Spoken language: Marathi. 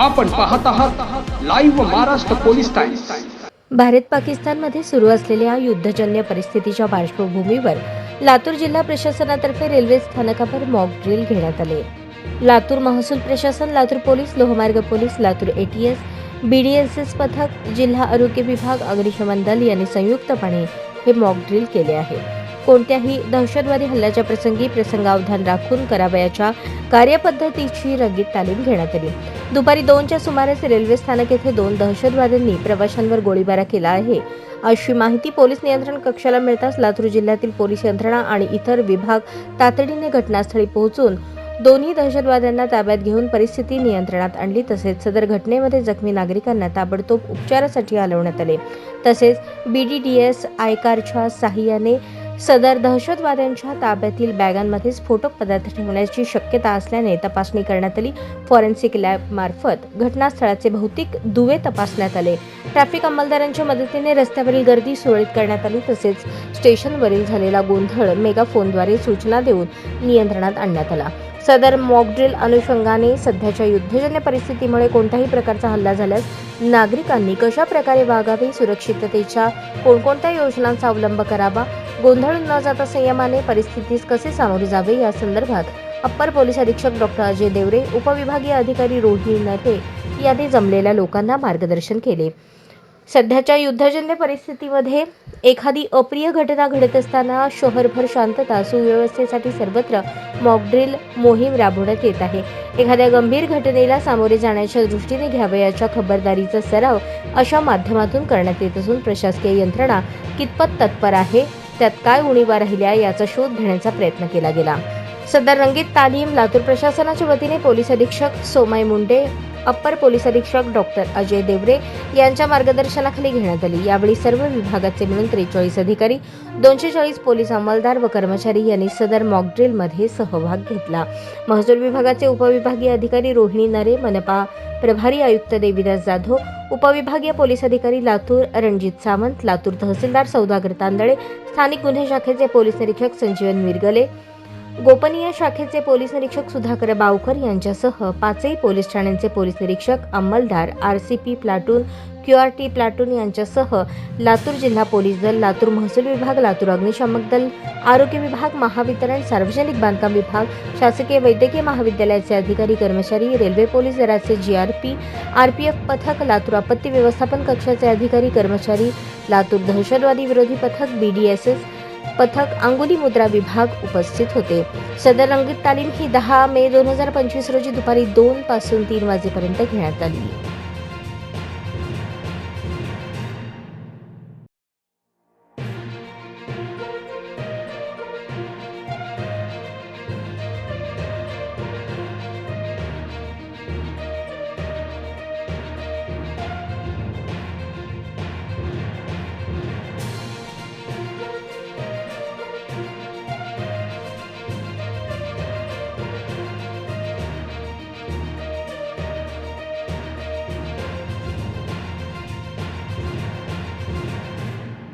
आपण पाहत आहात live Maharashtra police times Bharat पाकिस्तानमध्ये सुरू असलेल्या युद्धजन्य परिस्थितीच्या पार्श्वभूमीवर लातूर जिल्हा प्रशासनातर्फे रेल्वे स्थानकावर मॉक ड्रिल घेण्यात आले. लातूर महसूल प्रशासन लातूर पोलीस लोहमार्ग पोलीस लातूर एटीएस बीडीएसएस पथक जिल्हा आरोग्य विभाग अग्निशमन दल यांनी संयुक्तपणे हे मॉक ड्रिल केले आहे. कोणत्याही दहशतवादी हल्ल्याच्या प्रसंगी प्रसंगावधान राखून करावयाच्या कार्यपद्धतीची रंगीत तालीम घेण्यात आली. दुपारी दोनच्या सुमारास रेल्वे स्थानक येथे दोन दहशतवाद्यांनी प्रवाशांवर गोळीबार केला आहे. अशी माहिती पोलीस नियंत्रण कक्षाला मिळताच लातूर जिल्ह्यातील पोलीस यंत्रणा आणि इतर विभाग तातडीने घटनास्थळी पोहोचून दोन्ही दहशतवाद्यांना ताब्यात घेऊन परिस्थिती नियंत्रणात आणली. तसेच सदर घटनेमध्ये जखमी नागरिकांना ताबडतोब उपचारासाठी हलवण्यात आले. तसेच बी डी डी एस आयकारच्या साह्याने सदर दहशतवाद्यांच्या ताब्यातील बॅगांमध्ये स्फोटक पदार्थ ठेवण्याची शक्यता असल्याने तपासणी करण्यात आली. फॉरेन्सिक लॅब मार्फत घटनास्थळाचे भौतिक दुवे तपासण्यात आले. ट्रॅफिक अंमलदारांच्या मदतीने रस्त्यावरील गर्दी सुरळीत करण्यात आली तसेच स्टेशनवरील झालेला गोंधळ मेगाफोनद्वारे सूचना देऊन नियंत्रणात आणण्यात आला. सदर मॉकड्रिल अनुषंगाने सध्याच्या युद्धजन्य परिस्थितीमुळे कोणत्याही प्रकारचा हल्ला झाल्यास नागरिकांनी कशा प्रकारे वागावे सुरक्षिततेच्या कोणकोणत्या योजनांचा अवलंब करावा गोंधळून न जाता संयमाने परिस्थितीस कसे सामोरे जावे या संदर्भात अप्पर पोलीस अधीक्षक डॉक्टर अजय देवरे उपविभागीय अधिकारी रोहिणी नटे यांनी जमलेल्या लोकांना मार्गदर्शन केले. सध्याच्या युद्धजन्य परिस्थितीमध्ये एखादी अप्रिय घटना घडत असताना शहरभर शांतता सुव्यवस्थेसाठी सर्वत्र मॉकड्रिल मोहीम राबवण्यात येत आहे. एखाद्या गंभीर घटनेला सामोरे जाण्याच्या दृष्टीने घ्यावयाच्या खबरदारीचा सराव अशा माध्यमातून करण्यात येत असून प्रशासकीय यंत्रणा कितपत तत्पर आहे त्यात काय उणीवा राहिल्या याचा शोध घेण्याचा प्रयत्न केला गेला. सदर रंगीत तालीम लातूर प्रशासनाच्या वतीने पोलीस अधीक्षक सोमय मुंडे अप्पर पोलीस अधीक्षक डॉक्टर अजय देवरे यांच्या मार्गदर्शनाखाली घेण्यात आली. यावेळी सर्व विभागाचे मिळून त्रेचाळीस अधिकारी दोनशे चाळीस पोलीस अंमलदार व कर्मचारी यांनी सदर मॉकड्रिलमध्ये सहभाग घेतला. महसूल विभागाचे उपविभागीय अधिकारी रोहिणी नरे मनपा प्रभारी आयुक्त देवीदास जाधव उपविभागीय पोलीस अधिकारी लातूर रणजित सावंत लातूर तहसीलदार सौदागर तांदळे स्थानिक गुन्हे शाखेचे पोलीस निरीक्षक संजीवन मिरगले गोपनीय शाखेचे पोलीस निरीक्षक सुधाकर बावकर यांच्यासह पाचही पोलीस ठाण्यांचे पोलीस निरीक्षक अंमलदार R C P platoon Q R T platoon यांच्यासह लातूर जिल्हा पोलीस दल लातूर महसूल विभाग लातूर अग्निशामक दल आरोग्य विभाग महावितरण सार्वजनिक बांधकाम विभाग शासकीय वैद्यकीय महाविद्यालयाचे अधिकारी कर्मचारी रेल्वे पोलीस दलाचे पी एफ पथक लातूर आपत्ती व्यवस्थापन कक्षाचे अधिकारी कर्मचारी लातूर दहशतवादी विरोधी पथक बी डी एस एस पथक अंगुली मुद्रा विभाग उपस्थित होते. सदर रंगीत तालीम ही दहा मे दोन हजार पंचवीस रोजी दुपारी दोन पासून तीन वाजेपर्यंत घेण्यात आली.